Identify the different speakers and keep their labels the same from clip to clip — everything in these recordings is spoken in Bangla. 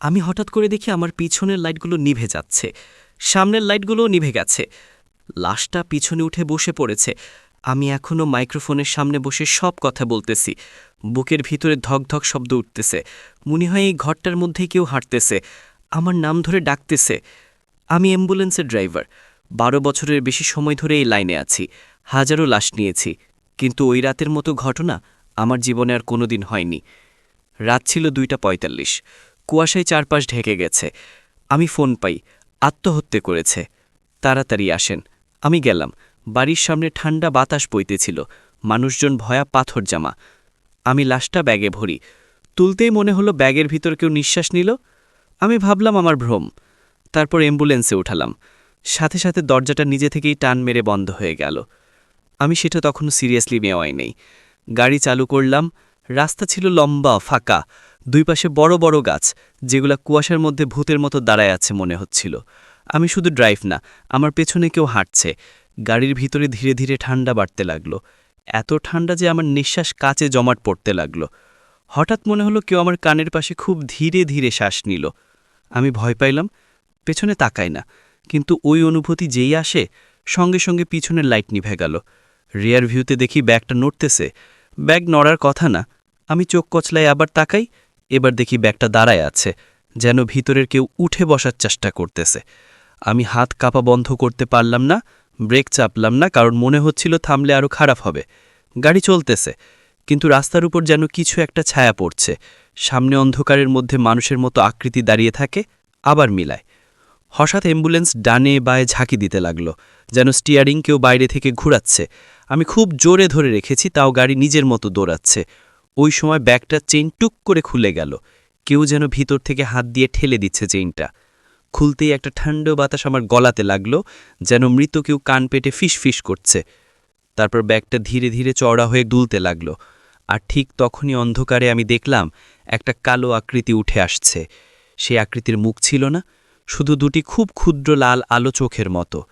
Speaker 1: আমি হঠাৎ করে দেখি আমার পিছনের লাইটগুলো নিভে যাচ্ছে। সামনের লাইটগুলোও নিভে গেছে। লাশটা পিছনে উঠে বসে পড়েছে। আমি এখনও মাইক্রোফোনের সামনে বসে সব কথা বলতেছি। বুকের ভিতরে ধক ধক শব্দ উঠতেছে। মনে হয় এই ঘরটার মধ্যেই কেউ হাঁটতেছে। আমার নাম ধরে ডাকতেছে। আমি অ্যাম্বুলেন্সের ড্রাইভার। বারো বছরের বেশি সময় ধরে এই লাইনে আছি। হাজারো লাশ নিয়েছি। কিন্তু ওই রাতের মতো ঘটনা আমার জীবনে আর কোনোদিন হয়নি। রাত ছিল দুইটা পঁয়তাল্লিশ। কুয়াশায় চারপাশ ঢেকে গেছে। আমি ফোন পাই, আত্মহত্যা করেছে। তাড়াতাড়ি আসেন। আমি গেলাম। বাড়ির সামনে ঠান্ডা বাতাস বইতেছিল। মানুষজন ভয়া পাথর জামা। আমি লাশটা ব্যাগে ভরি। তুলতেই মনে হলো ব্যাগের ভিতর কেউ নিঃশ্বাস নিল। আমি ভাবলাম আমার ভ্রম। তারপর অ্যাম্বুলেন্সে উঠালাম। সাথে সাথে দরজাটা নিজে থেকেই টান মেরে বন্ধ হয়ে গেল। আমি সেটা তখনও সিরিয়াসলি নেওয়াই নেই। গাড়ি চালু করলাম। রাস্তা ছিল লম্বা, ফাঁকা। দুই পাশে বড় বড় গাছ, যেগুলা কুয়াশার মধ্যে ভূতের মতো দাঁড়ায় আছে মনে হচ্ছিল। আমি শুধু ড্রাইভ না, আমার পেছনে কেউ হাঁটছে। গাড়ির ভিতরে ধীরে ধীরে ঠান্ডা বাড়তে লাগল। এত ঠান্ডা যে আমার নিঃশ্বাস কাচে জমাট পড়তে লাগল। হঠাৎ মনে হলো কেউ আমার কানের পাশে খুব ধীরে ধীরে শ্বাস নিল। আমি ভয় পাইলাম, পেছনে তাকাই না। কিন্তু ওই অনুভূতি যেই আসে, সঙ্গে সঙ্গে পিছনের লাইট নিভে গেল। রিয়ার ভিউতে দেখি ব্যাগটা নড়তেছে। ব্যাগ নড়ার কথা না। আমি চোখ কচলাই আবার তাকাই এবার দেখি ব্যাগটা দাঁড়ায় আছে, যেন ভিতরের কেউ উঠে বসার চেষ্টা করতেছে। আমি হাত কাপা বন্ধ করতে পারলাম না, ব্রেক চাপলাম না, কারণ মনে হচ্ছিল থামলে আরও খারাপ হবে। গাড়ি চলতেছে, কিন্তু রাস্তার উপর যেন কিছু একটা ছায়া পড়ছে। সামনে অন্ধকারের মধ্যে মানুষের মতো আকৃতি দাঁড়িয়ে থাকে, আবার মিলায়। হঠাৎ অ্যাম্বুলেন্স ডানে বায়ে ঝাঁকি দিতে লাগল, যেন স্টিয়ারিং কেউ বাইরে থেকে ঘুরাচ্ছে। আমি খুব জোরে ধরে রেখেছি, তাও গাড়ি নিজের মতো দৌড়াচ্ছে। ওই সময় ব্যাগটা চেইন টুক করে খুলে গেল। কেউ যেন ভিতর থেকে হাত দিয়ে ঠেলে দিচ্ছে চেইনটা। খুলতেই একটা ঠান্ডা বাতাস আমার গলাতে লাগল, যেন মৃত কেউ কান পেটে ফিস ফিস করছে। তারপর ব্যাগটা ধীরে ধীরে চওড়া হয়ে দুলতে লাগল। আর ঠিক তখনই অন্ধকারে আমি দেখলাম, একটা কালো আকৃতি উঠে আসছে। সেই আকৃতির মুখ ছিল না, শুধু দুটি খুব ক্ষুদ্র লাল আলো চোখের মতো।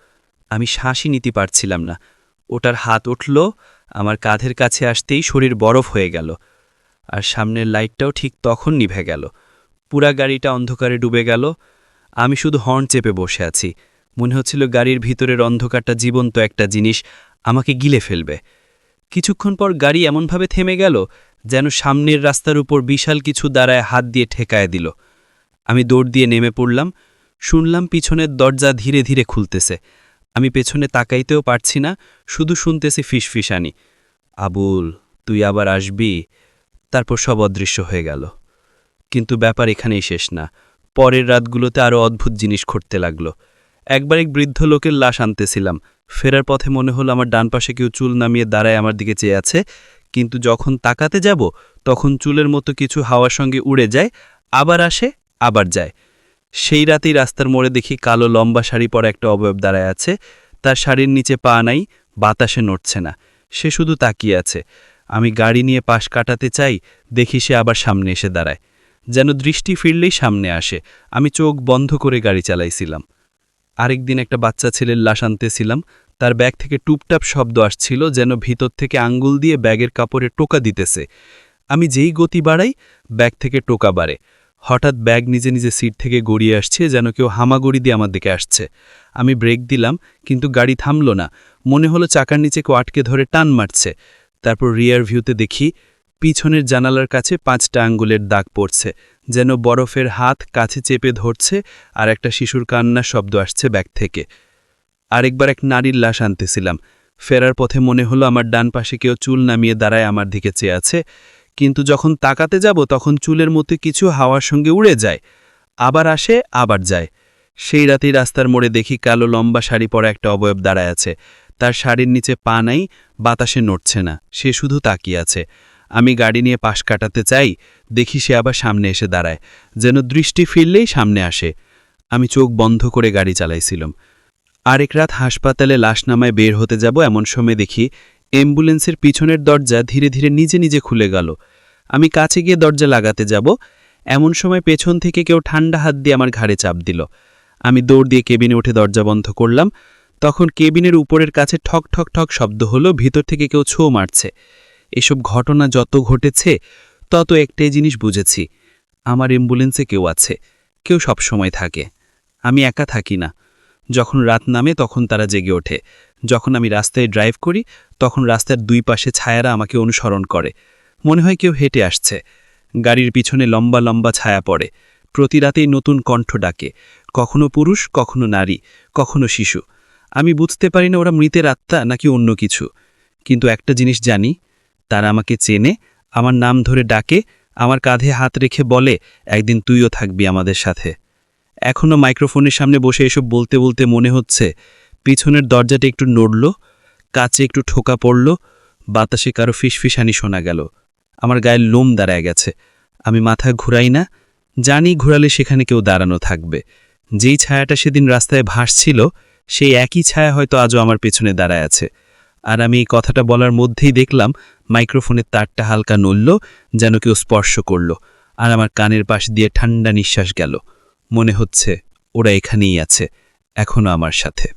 Speaker 1: আমি শ্বাসই নিতে পারছিলাম না। ওটার হাত উঠল, আমার কাঁধের কাছে আসতেই শরীর বরফ হয়ে গেল। আর সামনের লাইটটাও ঠিক তখন নিভে গেল। পুরা গাড়িটা অন্ধকারে ডুবে গেল। আমি শুধু হর্ন চেপে বসে আছি। মনে হচ্ছিল গাড়ির ভিতরের অন্ধকারটা জীবন্ত একটা জিনিস, আমাকে গিলে ফেলবে। কিছুক্ষণ পর গাড়ি এমনভাবে থেমে গেল যেন সামনের রাস্তার উপর বিশাল কিছু দাঁড়ায় হাত দিয়ে ঠেকায় দিল। আমি দৌড় দিয়ে নেমে পড়লাম। শুনলাম পিছনের দরজা ধীরে ধীরে খুলতেছে। আমি পেছনে তাকাইতেও পারছি না, শুধু শুনতেছি ফিসফিসানি। আবুল, তুই আবার আসবি? তারপর সব অদৃশ্য হয়ে গেল। কিন্তু ব্যাপার এখানেই শেষ না। পরের রাতগুলোতে আরও অদ্ভুত জিনিস ঘটতে লাগল। একবার এক বৃদ্ধ লোকের লাশ আনতেছিলাম। ফেরার পথে মনে হলো আমার ডান পাশে কেউ চুল নামিয়ে দাঁড়ায় আমার দিকে চেয়ে আছে। কিন্তু যখন তাকাতে যাব, তখন চুলের মতো কিছু হাওয়ার সঙ্গে উড়ে যায়, আবার আসে, আবার যায়। সেই রাতেই রাস্তার মোড়ে দেখি কালো লম্বা শাড়ি পরা একটা অবয়ব দাঁড়ায় আছে। তার শাড়ির নিচে পা নাই, বাতাসে নড়ছে না। সে শুধু তাকিয়ে আছে। আমি গাড়ি নিয়ে পাশ কাটাতে চাই, দেখি সে আবার সামনে এসে দাঁড়ায়। যেন দৃষ্টি ফিরলেই সামনে আসে, আমি চোখ বন্ধ করে গাড়ি চালাইছিলাম। আরেকদিন একটা বাচ্চা ছেলের লাশ আনতেছিলাম, তার ব্যাগ থেকে টুপটাপ শব্দ আসছিল যেন ভিতর থেকে আঙ্গুল দিয়ে ব্যাগের কাপড়ে টোকা দিতেছে। আমি যেই গতি বাড়াই, ব্যাগ থেকে টোকা বাড়ে। হঠাৎ ব্যাগ নিজে নিজে সিট থেকে গড়িয়ে আসছে যেন কেউ হামাগড়ি দিয়ে আমার দিকে আসছে। আমি ব্রেক দিলাম, কিন্তু গাড়ি থামল না। মনে হলো চাকার নিচে কেউ আটকে ধরে টান মারছে। তারপর রিয়ার ভিউতে দেখি, পিছনের জানালার কাছে পাঁচটা আঙ্গুলের দাগ পড়ছে, যেন বরফের হাত কাছে চেপে ধরছে আর একটা শিশুর কান্নার শব্দ আসছে ব্যাগ থেকে। আরেকবার এক নারীর লাশ আনতেছিলাম। ফেরার পথে মনে হলো আমার ডান পাশে কেউ চুল নামিয়ে দাঁড়ায় আমার দিকে চেয়ে আছে, কিন্তু যখন তাকাতে যাব তখন চুলের মতো কিছু হাওয়ার সঙ্গে উড়ে যায়, আবার আসে, আবার যায়। সেই রাতেই রাস্তার মোড়ে দেখি কালো লম্বা শাড়ি পরা একটা অবয়ব দাঁড়ায় আছে। তার শাড়ির নিচে পা নাই, বাতাসে নড়ছে না, সে শুধু তাকিয়ে আছে। আমি গাড়ি নিয়ে পাশ কাটাতে চাই, দেখি সে আবার সামনে এসে দাঁড়ায়, যেন দৃষ্টি ফিরলেই সামনে আসে। আমি চোখ বন্ধ করে গাড়ি চালাইছিলাম। আরেক রাত হাসপাতালে লাশ নামায় বের হতে যাব এমন সময় দেখি অ্যাম্বুলেন্সের পিছনের দরজা ধীরে ধীরে নিজে নিজে খুলে গেল। আমি কাছে গিয়ে দরজা লাগাতে যাব, এমন সময় পেছন থেকে কেউ ঠান্ডা হাত দিয়ে আমার ঘাড়ে চাপ দিল। আমি দৌড় দিয়ে কেবিনে উঠে দরজা বন্ধ করলাম তখন কেবিনের উপরের কাছে ঠক ঠক ঠক শব্দ হলো, ভিতর থেকে কেউ ছো মারছে। এসব ঘটনা যত ঘটেছে, তত একটাই জিনিস বুঝেছি, আমার অ্যাম্বুলেন্সে কেউ আছে,
Speaker 2: কেউ সব সময় থাকে। আমি একা থাকি না। যখন রাত নামে, তখন তারা জেগে ওঠে। যখন আমি রাস্তায় ড্রাইভ করি, তখন রাস্তার দুই পাশে ছায়ারা আমাকে অনুসরণ করে। মনে হয় কেউ হেঁটে আসছে। গাড়ির পিছনে লম্বা লম্বা ছায়া পড়ে। প্রতি রাতেই নতুন কণ্ঠ ডাকে। কখনো পুরুষ, কখনো নারী, কখনো শিশু। আমি বুঝতে পারি না ওরা মৃতের আত্মা নাকি অন্য কিছু। কিন্তু একটা জিনিস জানি, তারা আমাকে চেনে, আমার নাম ধরে ডাকে, আমার কাঁধে হাত রেখে বলে, একদিন তুইও থাকবি আমাদের সাথে। এখনও মাইক্রোফোনের সামনে বসে এসব বলতে বলতে মনে হচ্ছে, পিছনের দরজাটা একটু নড়ল, কাছে একটু ঠোকা পড়ল, বাতাসে কারও ফিসফিসানি শোনা গেল। আমার গায়ের লোম দাঁড়ায় গেছে। আমি মাথা ঘুরাই না, জানি ঘুরালে সেখানে কেউ দাঁড়ানো থাকবে। যেই ছায়াটা সেদিন রাস্তায় ভাসছিল সেই একই ছায়া হয়তো আজও আমার পেছনে দাঁড়ায় আছে। আর আমি এই কথাটা বলার মধ্যেই দেখলাম মাইক্রোফোনের তারটা হালকা নড়ল, যেন কেউ স্পর্শ করল, আর আমার কানের পাশ দিয়ে ঠান্ডা নিঃশ্বাস গেল। মনে হচ্ছে ওরা এখানেই আছে এখনও আমার সাথে।